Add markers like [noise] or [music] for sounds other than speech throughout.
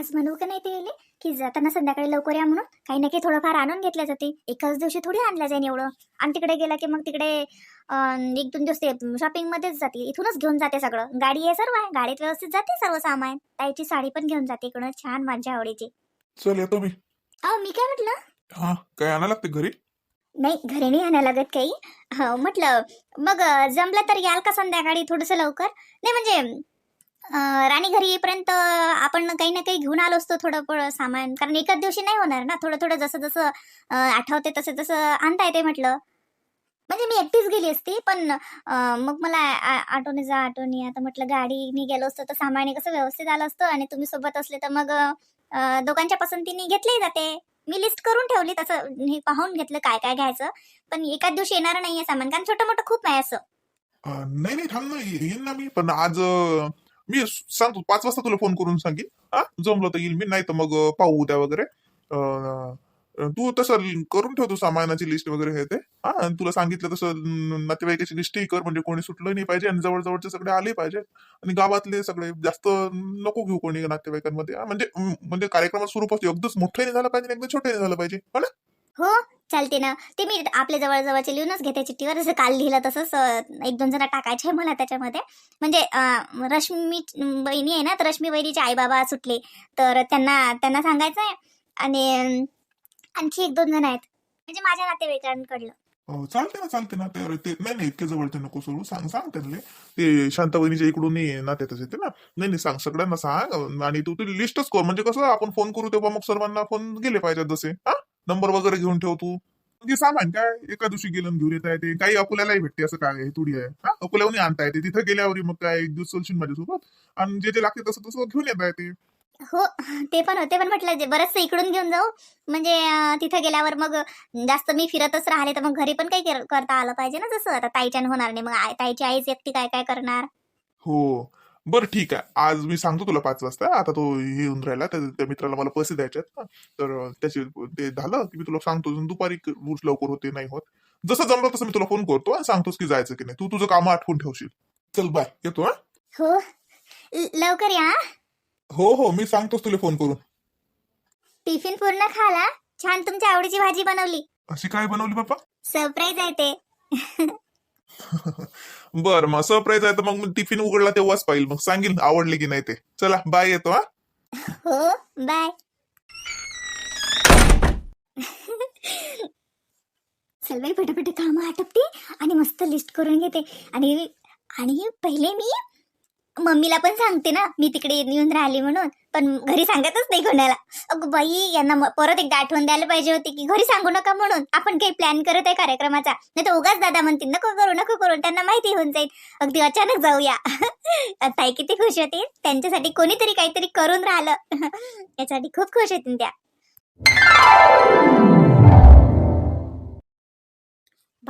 आज म्हणू का नाही ते येले? की जाताना संध्याकाळी लवकर या म्हणून. काही ना काही थोडंफार आणून घेतल्या जाते. एकाच दिवशी थोडी आणल्या जाईल एवढं. आणि तिकडे गेला की मग तिकडे एक दोन दिवस ते शॉपिंग मध्येच जाते. इथूनच घेऊन जाते सगळं. गाडी आहे सर्व आहे. गाडीत व्यवस्थित जाते सर्व सामान. ताईची साडी पण घेऊन जाते इकडून छान माझ्या आवडीची. चल येतो मी. अहो मी काय म्हटलं? हा काय आणा लागते घरी? नाही घरी नाही आणायला लागत काही. हो म्हटलं मग जमलं तर याल का संध्याकाळी थोडंसं लवकर? नाही म्हणजे राणी घरी येईपर्यंत आपण काही ना काही घेऊन आलो असतो थोडं थोडं सामान. कारण एकाच दिवशी नाही होणार ना. थोडं थोडं जसं जसं आठवते तसं तसं आणता येते म्हटलं. म्हणजे मी एकटीच गेली असती पण मग मला आ- ऑटोने जा ऑटोने आता म्हटलं गाडीने गेलो असतो तर सामान कसं व्यवस्थित आलं असतं आणि तुम्ही सोबत असले तर मग दोघांच्या पसंतीने घेतली जाते. मी लिस्ट करून ठेवली तसं हे पाहून घेतलं काय काय घ्यायचं. पण एकाच दिवशी येणार नाहीये सामान कारण छोटं मोठं खूप आहे असं. नाही नाही थांब ना येईन ना मी पण आज मी सांगतो पाच वाजता तुला फोन करून सांगेन. हा? जमलं तर येईल मी नाही तर मग पाहू उद्या वगैरे. तू तसं करून ठेव तू सामानाची लिस्ट वगैरे हे ते. हा? आणि तुला सांगितलं तसं नातेवाईकाची लिस्टही कर म्हणजे कोणी सुटलं नाही पाहिजे आणि जवळजवळचे सगळे आले पाहिजे. आणि गावातले सगळे जास्त नको घेऊ कोणी नातेवाईकांमध्ये. म्हणजे म्हणजे कार्यक्रमाचं स्वरूप असते अगदीच मोठं नाही झालं पाहिजे एकदा एकदम छोटं नाही झालं पाहिजे. हो ना? हो चालते ना. ते मी आपल्या जवळ जवळचे लिहूनच घेते चिठ्ठीवर. जसं काल लिहिलं तसंच एक दोन जण टाकायचे आहे मला त्याच्यामध्ये. म्हणजे रश्मी बहिणी आहे ना तर रश्मी बहिणीचे आई बाबा सुटले. तर त्यांना त्यांना सांगायचं आहे. आणि आणखी एक दोन जण आहेत. म्हणजे माझ्या नातेवाईकांकडलं. हो चालते ना चालते ना. ते ते- नाही नाही इतके जवळ ते नको सोडू. सांग सांग त्यांना ते शांताबाईच्या इकडून नात्यातच येते ना. नाही नाही सांग सगळ्यांना सांग. आणि तू ते लिस्टच कर. म्हणजे कसं आपण फोन करू तेव्हा मग सर्वांना फोन गेले पाहिजेत जसे. हा? नंबर वगैरे घेऊन ठेव तू. म्हणजे सामान काय? एका दिवशी गेलं घेऊन येता येते. काही अकोल्यालाही भेटते असं काय? आहे थोडी आहे. हा? अकोल्याहून आणता येते. तिथं गेल्यावर मग काय? एक दिवस चलशील माझ्यासोबत. आणि जे जे लागते तसं तसं घेऊन येता येते. हो ते पण होते. पण म्हटलं जे बरंचसं इकडून घेऊन जाऊ. म्हणजे तिथं गेल्यावर मग जास्त मी फिरतच राहिले तर मग घरी पण काही कर- करता आलं पाहिजे ना जसं. आता ताईच्यानं होणार नाही. मग आई- ताईची आईच एकटी काय काय करणार? हो. बरं ठीक आहे. आज मी सांगतो तुला पाच वाजता. आता तो हे येऊन राहिला. त्या मित्राला मला पैसे द्यायचे आहेत तर त्याचे ते झालं की मी तुला सांगतो. दुपारी रूट लवकर होते नाही होत. जसं जमलं तसं मी तुला फोन करतो आणि सांगतोस की जायचं की नाही. तू तुझं काम आठवून ठेवशील. चल बाय येतो हा? हो. लवकर या हं? हो मी सांगतोस तुला फोन करून. टिफिन पूर्ण खाला. छान तुमच्या आवडीची भाजी बनवली. अशी काय बनवली बाप्पा? सरप्राईज आहे ते. [laughs] बर मग सरप्राईज आहे तर मग टिफिन उघडला तेव्हाच पाहिजे मग सांगेल आवडले की नाही ते. चला बाय येतो हा. हो बाय चल बाई पटापट कामं आटपते आणि मस्त लिस्ट करून घेते. आणि आणि पहिले मी मम्मीला पण सांगते ना मी तिकडे येऊन राहिली म्हणून पण घरी सांगतच नाही कोणाला. अगं बाई यांना परत एकदा आठवण द्यायला पाहिजे होती की घरी सांगू नका म्हणून. आपण काही प्लॅन करत आहे कार्यक्रमाचा. नाही तर उगाच दादा म्हणतील नको करू नको करू. त्यांना माहिती होऊन जाईल. अगदी अचानक जाऊया. [laughs] ताई किती खुश होतील त्यांच्यासाठी कोणीतरी काहीतरी करून राहिलं. [laughs] यासाठी खूप खुश होतील त्या.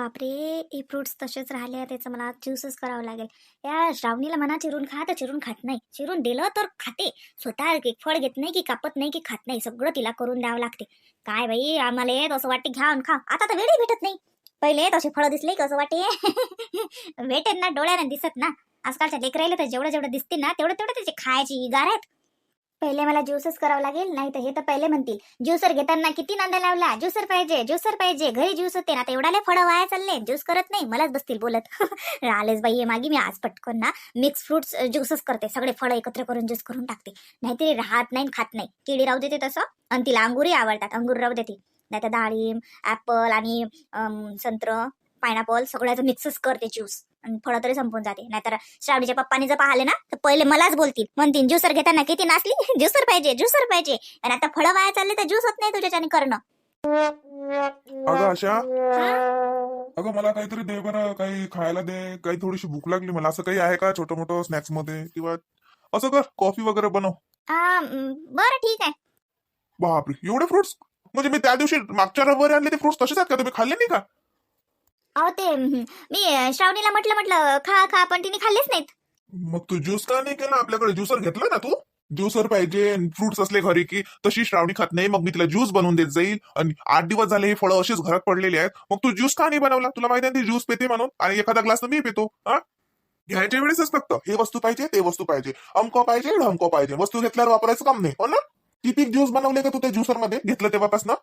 बापरे हे फ्रुट्स तसेच राहिले त्याचं मला ज्यूसच करावं लागेल. या श्रावणीला म्हणा चिरून खा तर चिरून खात नाही. चिरून दिलं तर खाते. स्वतः एक फळ घेत नाही की कापत नाही की खात नाही. सगळं तिला करून द्यावं लागते. काय बाई आम्हाला येत असं वाटते घ्या आणि खा. आता तर वेळही भेटत नाही. पहिले तसे फळं दिसले की असं वाटते. [laughs] भेटेत ना डोळ्याने दिसत ना. आजकालच्या लेकरायला तर जेवढं जेवढं दिसते ना तेवढं तेवढं त्याचे खायची गार आहेत. पहिले मला ज्यूसच करावं लागेल नाही तर हे तर पहिले म्हणतील ज्यूसर घेताना किती नांदा लावला? ज्यूसर पाहिजे ज्यूसर पाहिजे घरी ज्यूस होते ना आता एवढाले फळं वाया चालले ज्यूस करत नाही मलाच बसतील बोलत. [laughs] आलेच बाई हे मागे मी आज पटकन ना मिक्स फ्रुट्स ज्यूसच करते सगळे फळं एकत्र करून ज्यूस करून टाकते. नाहीतरी राहत नाही खात नाही. केळी राहू देते तसं आणि तिला अंगुरही आवडतात अंगूर राहू देते. नाही तर डाळिंब ॲपल आणि संत्र पायनॅपल सगळ्याचं मिक्सच करते ज्यूस. आणि फळं तरी संपून जाते. नाहीतर श्रावणीच्या पप्पाने जर पाहिले ना तर पहिले मलाच बोलतील. म्हणतील ज्यूसर घेताना किती नाचली? [laughs] ज्यूसर पाहिजे ज्यूसर पाहिजे. आणि आता फळं वाया चालले तर ज्यूस होत नाही तुझ्याच्याने करणं. अगं आशा. हा? अगं मला काहीतरी दे बरं काही खायला दे. काही थोडीशी भूक लागली मला. असं काही आहे का छोटं मोठं स्नॅक्समध्ये किंवा असं कर कॉफी वगैरे बनव. बरं ठीक आहे. बापरे एवढे फ्रुट्स? म्हणजे मी त्या दिवशी मागच्या रविवारी आणले ते फ्रुट्स तसेच आहेत का? तुम्ही खाल्ले नाही का? अहो ते मी श्रावणीला म्हटलं म्हटलं खा खा पण तिने खाल्लेच नाहीत. मग तू ज्यूस का नाही केला? आपल्याकडे ज्युसर घेतला ना तू? ज्युसर पाहिजे फ्रुट्स असले घरी की तशी श्रावणी खात नाही मग मी तिला ज्यूस बनवून देत जाईल. आणि आठ दिवस झाले हे फळं अशीच घरात पडलेली आहेत. मग तू ज्यूस का नाही बनवला? तुला माहिती आहे ती ज्यूस पेते म्हणून. आणि एखादा ग्लास मी पितो हा? घ्यायच्या वेळेसच फक्त. हे वस्तू पाहिजे ते वस्तू पाहिजे. अमको पाहिजे ढमको पाहिजे. वस्तू घेतल्यावर वापरायचं काम नाही हो ना? किती ज्यूस बनवले का तू त्या ज्युसरमध्ये घेतलं तेव्हापासून?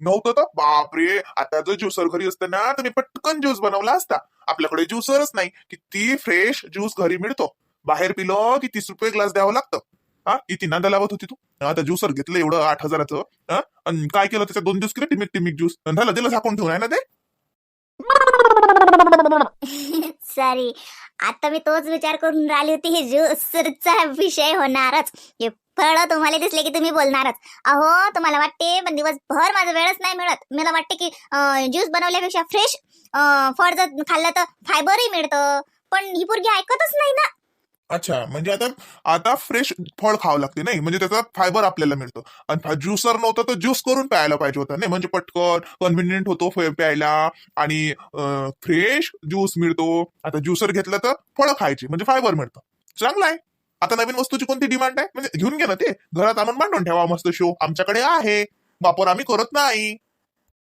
नव्हतं तर बापरे आता जर ज्युसर घरी असतं ना तर मी पटकन ज्यूस बनवला असता. आपल्याकडे ज्युसरच नाही. किती फ्रेश ज्यूस घरी मिळतो. बाहेर पिलो की तीस रुपये ग्लास द्यावं लागतं. हा किती नांदा लावत होती तू. आता ज्युसर घेतलं एवढं आठ हजाराचं हा? आणि काय केलं त्याच्यात दोन दिवस केलं? टिमिक टिमिक ज्यूस झालं दिलं झाकून ठेवून आहे ना ते? [laughs] सॉरी आता मी तोच विचार करून राहिली होती हे ज्यूसचा विषय होणारच. हे फळ तुम्हाला दिसले की तुम्ही बोलणारच. अहो तुम्हाला वाटते पण दिवसभर माझा वेळच नाही मिळत. मला वाटते की ज्यूस बनवल्यापेक्षा फ्रेश फळ जर खाल्लं तर फायबरही मिळतं. पण ही पोरगी ऐकतच नाही ना. अच्छा म्हणजे आता आता फ्रेश फळ खावं लागते नाही? म्हणजे त्याचा फायबर आपल्याला मिळतो. आणि ज्युसर नव्हतं तर ज्यूस करून प्यायला पाहिजे होता नाही? म्हणजे पटकन कन्व्हिनियंट होतो प्यायला. आणि फ्रेश ज्यूस मिळतो. आता ज्युसर घेतलं तर फळ खायची म्हणजे फायबर मिळतं. चांगलं आहे. आता नवीन वस्तूची कोणती डिमांड आहे? म्हणजे घेऊन घ्या ना ते. घरात आणून मांडून ठेवा मस्त शो आमच्याकडे आहे. वापर आम्ही करत नाही.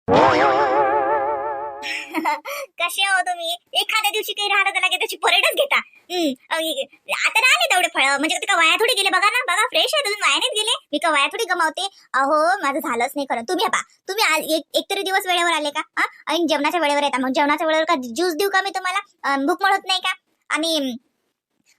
[laughs] कसे हो तुम्ही? एखाद्या दिवशी काही राहता त्याला त्याची परेडच घेता. हम्म, अं, आता राहिले तेवढे फळ. म्हणजे ते का वाया थोडी गेले. बघा ना बघा फ्रेश आहे तुम्ही वाया नाहीत गेले. मी का वाया थोडी गमावते? अहो माझं झालंच नाही खरं. तुम्ही पा तुम्ही आज एक एक तरी दिवस वेळेवर आले का? हा? आणि जेवणाच्या वेळेवर येता. मग जेवणाच्या वेळेवर का ज्यूस देऊ का मी तुम्हाला? अं, भूक म्हणत नाही का? आणि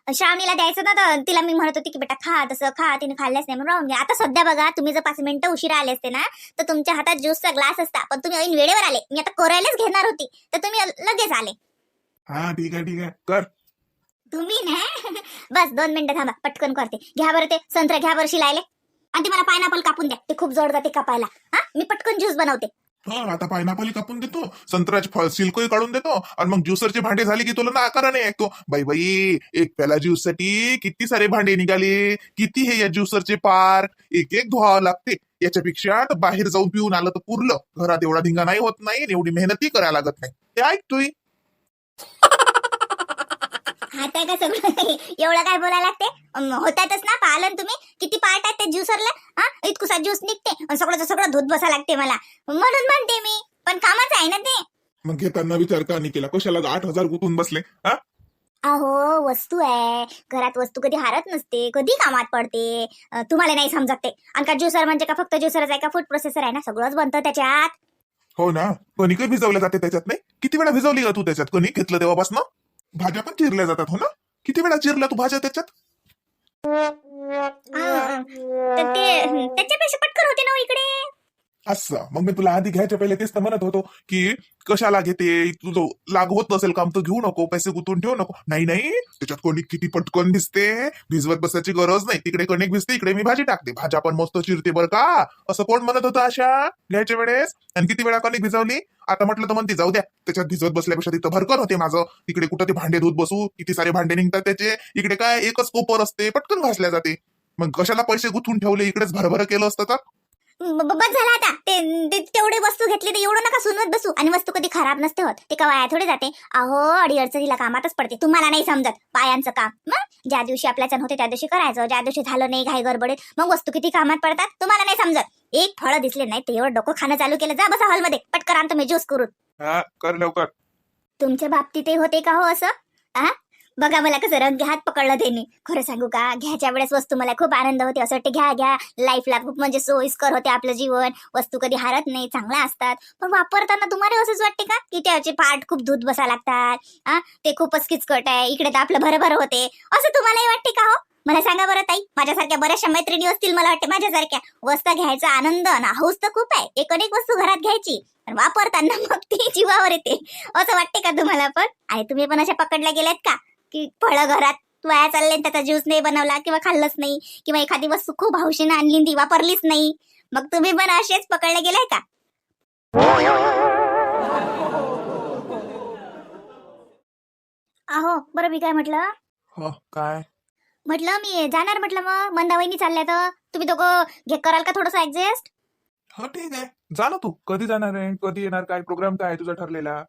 श्रावणीला द्यायचं ना तर तिला मी म्हणत होती की बेटा खा तसं खा तिने खाल्ल्याच नाही म्हणून राहून घ्या. आता सध्या बघा तुम्ही जर पाच मिनिटं उशिरा आले असते ना तर तुमच्या हातात ज्यूसचा ग्लास असता पण तुम्ही ऐन वेळेवर आले. मी आता कोरायलाच घेणार होती तर तुम्ही लगेच आले. हा ठीक आहे ठीक आहे. कर. तुम्ही ना [laughs] बस दोन मिनिटं थांबा पटकन करते. घ्या बरं ते संत्रा घ्या बरं शिलायले आणि ते मला पायनॅपल कापून द्या ते खूप जड जाते कापायला. हा मी पटकन ज्यूस बनवते. हा आता पायनापल कापून देतो संत्र्याचे फळ सिल्कोही काढून देतो आणि मग ज्युसरचे भांडे झाले की तुला ना आकाराने ऐकतो. बाई बाई एक प्याला ज्यूससाठी किती सारे भांडे निघाले? किती हे या ज्युसरचे पार? एक एक धुवावं लागते. याच्यापेक्षा बाहेर जाऊन पिऊन आलं तर पुरलं. घरात एवढा धिंगा नाही होत नाही आणि एवढी मेहनतही करायला लागत नाही. ते ऐकतोय आता का सगळं? [laughs] एवढं काय बोलायला लागते? होतातच ना पालन तुम्ही. किती पार्ट आहेत ते ज्युसरला? हा? इतकुसा ज्यूस निघते. आणि सगळं सगळं धुत बसा लागते मला. म्हणून म्हणते मी. पण कामाचं आहे ना ते. मग घेताना विचार का नाही केला? कशाला आठ हजार गुंतून बसले? हा? अहो वस्तू आहे. घरात वस्तू कधी हारत नसते. कधी कामात पडते. तुम्हाला नाही समजत ते. आणि का ज्युसर म्हणजे का फक्त ज्युसरच आहे का? फूड प्रोसेसर आहे ना? सगळंच बनतं त्याच्यात. हो ना. कणिक भिजवल्या जाते त्याच्यात नाही? किती वेळा भिजवली तू त्याच्यात? कणिक घेतलं तेव्हापासून? भाज्या पण चिरल्या जातात हो ना? किती वेळा चिरल्या तू भाज्या त्याच्यात? अं, तर ते त्याच्यापेक्षा पटकन होते ना हो इकडे? असं. मग मी तुला आधी घ्यायच्या पहिले तेच तर म्हणत होतो की कशाला घेते तुझं लाग होत नसेल काम तर घेऊ नको पैसे गुंतवून ठेवू नको. नाही नाही. त्याच्यात कोणी किती पटकन भिजते? भिजवत बसायची गरज नाही. तिकडे कणिक भिजते इकडे मी भाजी टाकते. भाज्या पण मस्त चिरते बरं का? असं कोण म्हणत होतं अशा घ्यायच्या वेळेस? आणि किती वेळा कणिक भिजवली? आता म्हटलं तर म्हणते जाऊ द्या. त्याच्यात भिजवत बसल्यापेक्षा तिथं भरकन होते माझं. तिकडे कुठं ते भांडे धुत बसू? किती सारे भांडे निघतात त्याचे? इकडे काय? एकच कोपर असते. पटकन घासल्या जाते. मग कशाला पैसे गुंतवून ठेवले? इकडेच भरभर केलं असतं तर? बस झाला आता. ते ते- तेवढी वस्तू घेतली तर एवढं नका सुनवत बसू. आणि वस्तू कधी खराब नसते होत. ते का वाया थोडी जाते? अहो अडी अडचणीला कामातच पडते. तुम्हाला नाही समजत पायांचं काम. मग ज्या दिवशी आपल्याच्यान होते त्या दिवशी करायचं. ज्या दिवशी झालं नाही घाई गडबडीत मग वस्तू किती कामात पडतात? तुम्हाला नाही समजत. एक फळं दिसले नाही ते एवढं डोकं खाणं चालू केलं. जा बसा हॉलमध्ये. पटकन आणतो मी ज्यूस करून. कर लवकर. तुमच्या बाबतीतही होते का हो असं? बघा मला कसं रंग हात पकडलं त्यांनी. खरं सांगू का? घ्यायच्या वेळेस वस्तू मला खूप आनंद होते. असं वाटते घ्या घ्या. लाईफला खूप म्हणजे सोयीस्कर होते आपलं जीवन. वस्तू कधी हारत नाही चांगल्या असतात. पण वापरताना तुम्हाला असंच वाटते का? की त्याचे पार्ट खूप दूध बसा लागतात आ ते खूपच किचकट आहे. इकडे तर आपलं भरभर होते. असं तुम्हालाही वाटते का हो? मला सांगा बरं ताई. माझ्यासारख्या बऱ्याचशा मैत्रिणी असतील मला वाटते. माझ्यासारख्या. वस्तू घ्यायचा आनंद ना हौस तर खूप आहे. एक अनेक वस्तू घरात घ्यायची. पण वापरताना मग ती जीवावर येते. असं वाटते का तुम्हाला पण? आणि तुम्ही पण अशा पकडल्या गेल्यात का? की फळं घरात वाया चालले त्याचा ज्यूस नाही बनवला किंवा खाल्लंच नाही किंवा एखादी वस्तू खूप हौशीनं आणली आणि ती वापरलीच नाही मग तुम्ही पण असेच पकडले गेलाय का? अहो बरं मी काय म्हटलं? हो काय? म्हटलं मी जाणार म्हटलं मग? मंदावईनी चालल्या तर? तुम्ही दोघं घे कराल का थोडस ऍडजस्ट हो ठीक आहे. ना तू. कधी जाणार आहे? कधी येणार? काय? प्रोग्राम काय आहे तुझा ठरलेला?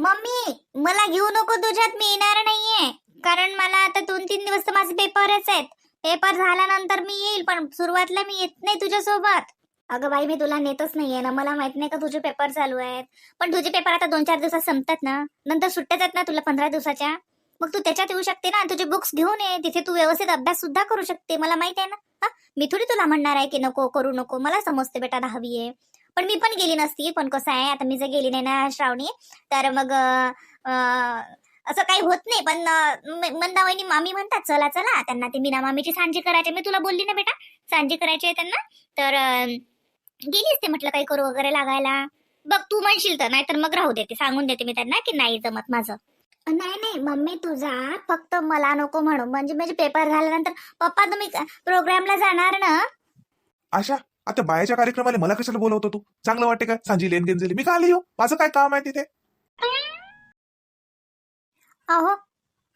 मम्मी मला घेऊ नको तुझ्यात मी येणार नाहीये. कारण मला आता दोन तीन दिवस तर माझे पेपरच आहेत. पेपर झाल्यानंतर मी येईल पण सुरुवातला मी येत नाही तुझ्यासोबत. अगं बाई मी तुला नेतच नाहीये ना. मला माहीत नाही का तुझे पेपर चालू आहेत. पण तुझे पेपर आता दोन चार दिवसात संपतात ना. नंतर सुट्ट्या जात ना तुला पंधरा दिवसाच्या. मग तू त्याच्यात येऊ शकते ना. तुझे बुक्स घेऊन ये. तिथे तू व्यवस्थित अभ्यास सुद्धा करू शकते. मला माहीत आहे ना. हा? मी थोडी तुला म्हणणार आहे की नको करू नको. मला समजते बेटा दहावी आहे. पण मी पण गेली नसती पण कसं आहे आता मी जर गेली नाही ना श्रावणी तर मग असं काही होत नाही पण अं, म- मंदावहिनी मामी म्हणतात चला चला त्यांना ते मीना मामीची सांजी करायची मी तुला बोलली ना बेटा सांजी करायची आहे त्यांना तर गेली असते म्हटलं काही करू वगैरे लागायला. बघ तू म्हणशील तर नाहीतर मग राहू देते सांगून देते मी त्यांना की नाही जमत माझं. नाही नाही मम्मी तुझा फक्त मला नको म्हणू म्हणजे म्हणजे पेपर झाल्यानंतर पप्पा तुम्ही प्रोग्रामला जाणार ना? आशा आता बायाच्या कार्यक्रमाला मला कशाला बोलवतो तू? चांगलं वाटते का? सांजी लेन गेन मी का आली हो? माझं काय काम आहे तिथे? अहो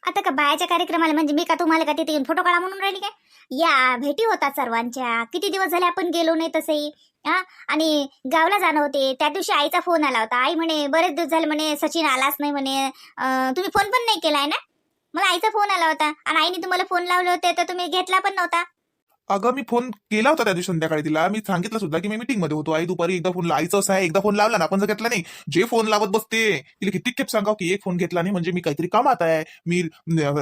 आता का बायाच्या कार्यक्रमाला म्हणजे मी का तुम्हाला का तिथे येऊन फोटो काढा म्हणून राहिली काय? या भेटी होतात सर्वांच्या. किती दिवस झाले आपण गेलो नाही तसंही. हा? आणि गावला जाणं होते. त्या दिवशी आईचा फोन आला होता. आई म्हणे बरेच दिवस झाले म्हणे सचिन आलाच नाही म्हणे. तुम्ही फोन पण नाही केलाय ना? मला आईचा फोन आला होता. आणि आईने तुम्हाला फोन लावले होते तर तुम्ही घेतला पण नव्हता. अगं मी फोन केला होता त्या दिवशी संध्याकाळी तिला. मी सांगितलं सुद्धा की मी मीटिंगमध्ये होतो. आई दुपारी एकदा फोन लावायचं असं आहे. एकदा फोन लावला ना आपण जर घेतला नाही. जे फोन लावत बसते तिला किती खेप सांगाव की एक फोन घेतला नाही म्हणजे मी काहीतरी कामात आहे. मी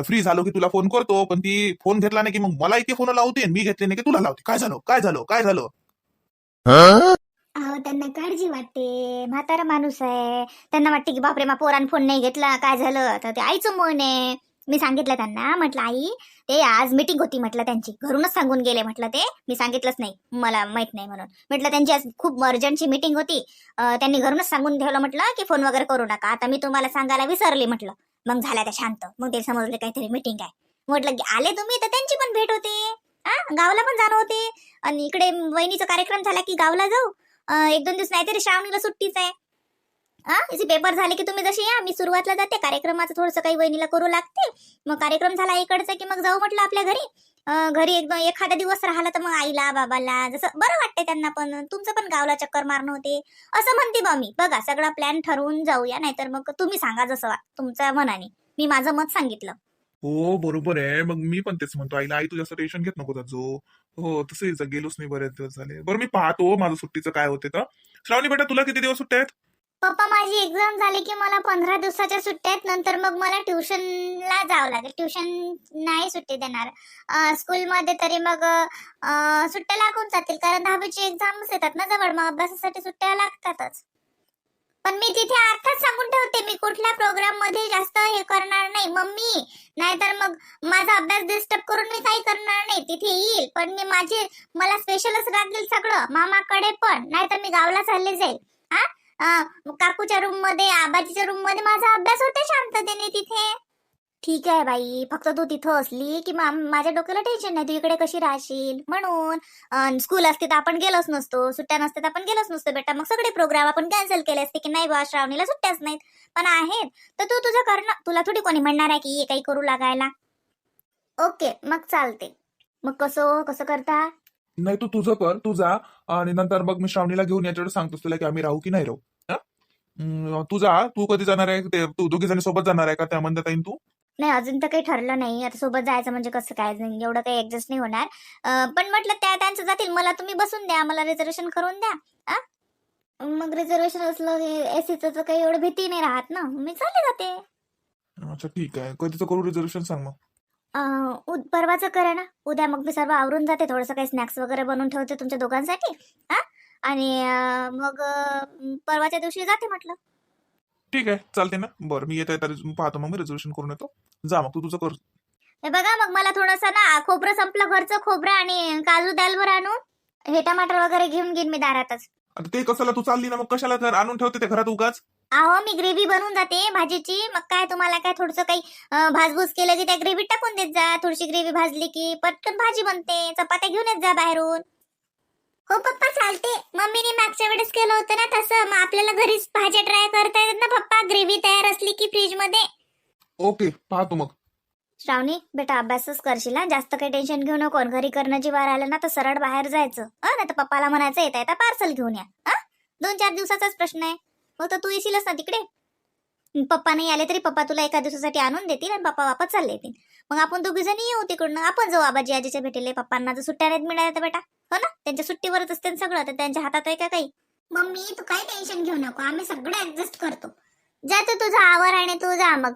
फ्री झालो की तुला फोन करतो पण ती फोन घेतला नाही की मग मला इथे फोन लावते मी घेतले नाही की तुला लावते. काय झालं? काय झालं? काय झालं? अहो त्यांना काळजी वाटते. म्हातारा माणूस आहे. त्यांना वाटते की बापरे मा पोरान फोन नाही घेतला. काय झालं? तर ते आईचं मन आहे. मी सांगितलं त्यांना म्हटलं आई ते आज मीटिंग होती म्हटलं त्यांची. घरूनच सांगून गेले म्हटलं ते. मी सांगितलंच नाही मला माहीत नाही म्हणून. म्हटलं त्यांची आज खूप अर्जंटची मीटिंग होती. त्यांनी घरूनच सांगून ठेवलं म्हटलं की फोन वगैरे करू नका. आता मी तुम्हाला सांगायला विसरले म्हटलं. मग झाल्या त्या शांत. मग ते समजले काहीतरी मीटिंग आहे. म्हटलं की आले तुम्ही? तर त्यांची पण भेट होते. हा गावाला पण जाणं होते. आणि इकडे वहिनीचा कार्यक्रम झाला की गावला जाऊ. एक दोन दिवस नाहीतरी श्रावणीला सुट्टीच आहे. हा? याचे पेपर झाले की तुम्ही जशी या मी सुरुवातला जाते. कार्यक्रमाचं थोडंसं काही वहिनीला करू लागते. मग कार्यक्रम झाला इकडचा की मग जाऊ म्हटलं आपल्या घरी. घरी एक एखादा दिवस राहिला तर मग आईला बाबाला जसं बरं वाटते त्यांना पण. तुमचं पण गावला चक्कर मारणं होते. असं म्हणते बा मी. बघा सगळा प्लॅन ठरवून जाऊया नाहीतर मग तुम्ही सांगा जसं तुमच्या मनाने. मी माझं मत सांगितलं. हो बरोबर आहे. मग मी पण तेच म्हणतो. आईला आई तुझ्या टेन्शन घेत नको जो हो तसं गेलोच नाही बरेच दिवस झाले. बरं मी पाहतो. माझं सुट्टीचं काय होते तर. श्रावणी बेटा तुला किती दिवस सुट्ट्या आहेत? पप्पा माझी एक्झाम झाली की मला पंधरा दिवसाच्या सुट्ट्या आहेत. नंतर मग मला ट्युशनला जावं लागेल. ट्युशन नाही सुट्टी देणार. स्कूलमध्ये तरी मग सुट्ट्या लागून जातील. कारण दहावीची एक्झाम्स येतात ना जवळ. मग अभ्यासासाठी सुट्ट्या लागतातच. पण मी तिथे अर्थात सांगून ठेवते मी कुठल्या प्रोग्राममध्ये जास्त हे करणार नाही. मम्मी नाहीतर मग माझा अभ्यास डिस्टर्ब करून मी काही करणार नाही. तिथे येईल. पण मी माझे मला स्पेशलच लागेल सगळं. मामाकडे पण. नाहीतर मी गावला चालले जाईल. हा? काकूच्या रूममध्ये आबाजीच्या रूममध्ये माझा अभ्यास होते शांततेने तिथे. ठीक आहे बाई फक्त तू तिथं असली की मा- माझ्या डोक्याला टेन्शन नाही. तू इकडे कशी राहशील? म्हणून स्कूल असते तर आपण गेलोच नसतो. सुट्ट्या नसते तर आपण गेलोच नसतो बेटा. मग सगळे प्रोग्राम आपण कॅन्सल केले असते की नाही बा श्रावणीला सुट्ट्याच नाहीत. पण आहेत. तर तू तुझं करणं तुला थोडी कोणी म्हणणार आहे की हे काही करू लागायला. ओके मग चालते. मग कसं कसं करता? नाही तू तुझं कर. तू जा. आणि नंतर मग मी श्रावणीला घेऊन याच्याकडे सांगतोस तुला की आम्ही राहू की नाही राहू. तू जा तू कधी जाणार आहे? ते तू दोघी जणी सोबत जाणार आहे का त्या म्हणतात तू? नाही अजून तर काही ठरलं नाही. आता सोबत जायचं म्हणजे कसं काय? नाही, एवढं काही ऍडजस्ट नाही होणार. अं, पण म्हटलं त्या त्यांचं जातील. मला तुम्ही बसून द्या. मला रिझर्वेशन करून द्या. आ? मग रिझर्वेशन असलं एसीचं तर काही एवढं भीती नाही राहत ना. मी चालले जाते. अच्छा ठीक आहे. कधीचं करू रिझर्वेशन सांग मग. अं, उद परवाचं करा ना. उद्या मग मी सर्व आवरून जाते. थोडंसं काही स्नॅक्स वगैरे बनवून ठेवते तुमच्या दोघांसाठी. हा आणि मग परवाच्या दिवशी जाते म्हटलं. ठीक आहे चालते ना. बरं मी येत आहे पाहतो मग मी रिझर्वेशन करून येतो. जा मग तू तुझं कर. हे बघा मग मला थोडंसं ना खोबरं संपलं घरचं खोबरं आणि काजू दाल भर आणून हे टमाटर वगैरे घेऊन घेईन मी दारातच. आता ते कशाला तू चालली ना मग कशाला तर आणून ठेवते ते घरात उगाच? अहो मी ग्रेव्ही बनवून जाते भाजीची. मग काय तुम्हाला काय थोडंसं काही अं, भाजभूज केलं की त्या ग्रेव्हीत टाकून देत जा. थोडीशी ग्रेव्ही भाजली की पटकन भाजी बनते. चपात्या घेऊन येत जा बाहेरून. हो पप्पा चालते. मम्मीने मागच्या वेळेस केलं होतं ना तसं. मग आपल्याला घरीच भाज्या ट्राय करता येतात ना पप्पा? ग्रेव्ही तयार असली की फ्रीजमध्ये ओके पाहतो मग. श्रावणी बेटा अभ्यासच करशील हा? जास्त काही टेन्शन घेऊ नको. आणि घरी करणं जीवार आलं ना तर सरळ बाहेर जायचं. हा नाही तर पप्पाला म्हणायचं येत आहे पार्सल घेऊन या. हा? दोन चार दिवसाचाच प्रश्न आहे. मग तर तू येशीलच ना तिकडे? पप्पा नाही आले तरी पप्पा तुला एका दिवसासाठी आणून देतील आणि पप्पा वापस चालले येतील. मग आपण दोघी जणी येऊ तिकडनं. आपण जाऊ आबाजी आजीच्या भेटेले. पप्पांना जर सुट्ट्या नाहीत मिळाल्या तर बेटा? हो ना? त्यांच्या सुट्टीवरच असते सगळं तर त्यांच्या हातात आहे का काही? मम्मी तू काही टेन्शन घेऊ नको. आम्ही सगळं ऍडजस्ट करतो. जा तू तुझा आवर आणि तू जा मग.